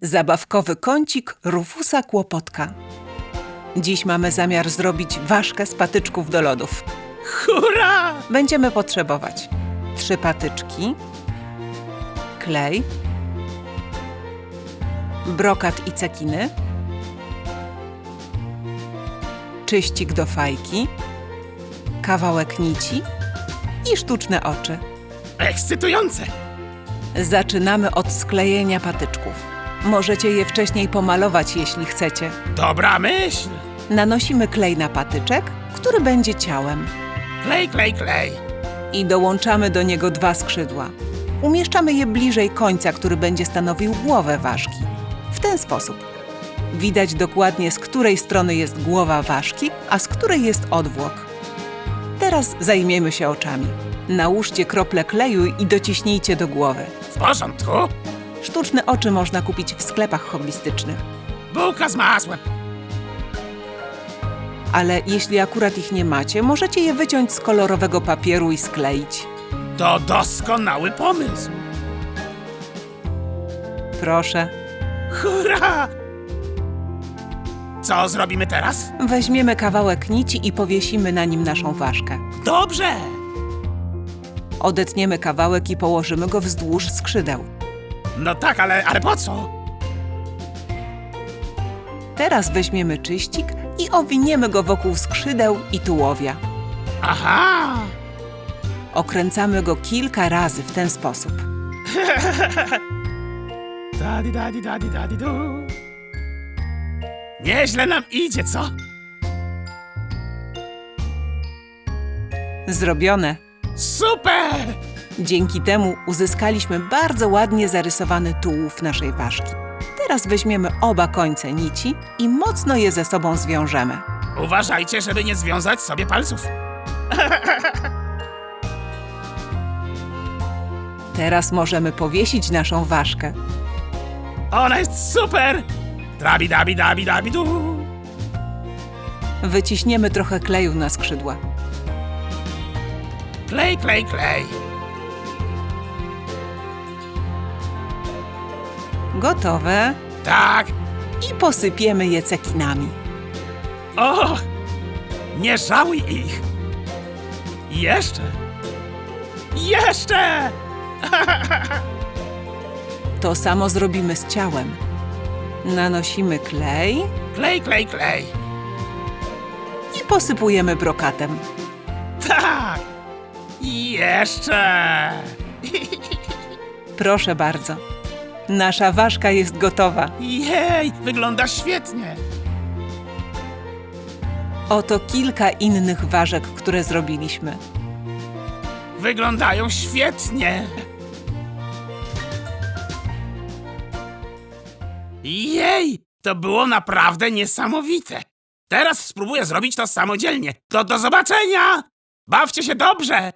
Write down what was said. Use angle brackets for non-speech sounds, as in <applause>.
Zabawkowy kącik Rufusa Kłopotka. Dziś mamy zamiar zrobić ważkę z patyczków do lodów. Hurra! Będziemy potrzebować trzy patyczki, klej, brokat i cekiny, czyścik do fajki, kawałek nici i sztuczne oczy. Ekscytujące! Zaczynamy od sklejenia patyczków. Możecie je wcześniej pomalować, jeśli chcecie. Dobra myśl! Nanosimy klej na patyczek, który będzie ciałem. Klej, klej, klej. i dołączamy do niego dwa skrzydła. Umieszczamy je bliżej końca, który będzie stanowił głowę ważki. W ten sposób. Widać dokładnie, z której strony jest głowa ważki, a z której jest odwłok. Teraz zajmiemy się oczami. Nałóżcie krople kleju i dociśnijcie do głowy. W porządku? Sztuczne oczy można kupić w sklepach hobbystycznych, Bułka z masłem. ale jeśli akurat ich nie macie, możecie je wyciąć z kolorowego papieru i skleić. To doskonały pomysł. Proszę, Hurra! Co zrobimy teraz? weźmiemy kawałek nici i powiesimy na nim naszą ważkę. Dobrze! Odetniemy kawałek i położymy go wzdłuż skrzydeł. No tak, ale, ale po co? Teraz weźmiemy czyścik i owiniemy go wokół skrzydeł i tułowia. Aha! Okręcamy go kilka razy w ten sposób. <laughs> Dadi, dadi, dadi, dadi, du. Nieźle nam idzie, co? Zrobione. Super! Dzięki temu uzyskaliśmy bardzo ładnie zarysowany tułów naszej ważki. Teraz weźmiemy oba końce nici i mocno je ze sobą zwiążemy. Uważajcie, żeby nie związać sobie palców. Teraz możemy powiesić naszą ważkę. Ona jest super! Drabi, dabi, dabi, dabi, du. Wyciśniemy trochę kleju na skrzydła. Klej, klej, klej. Gotowe. Tak. I posypiemy je cekinami. O! Nie żałuj ich. Jeszcze. Jeszcze! <laughs> To samo zrobimy z ciałem. Nanosimy klej Klej, klej, klej. i posypujemy brokatem. Tak. Jeszcze. Proszę bardzo. Nasza ważka jest gotowa. Jej, wygląda świetnie. Oto kilka innych ważek, które zrobiliśmy. Wyglądają świetnie. Jej, to było naprawdę niesamowite. Teraz spróbuję zrobić to samodzielnie. To do zobaczenia! Bawcie się dobrze!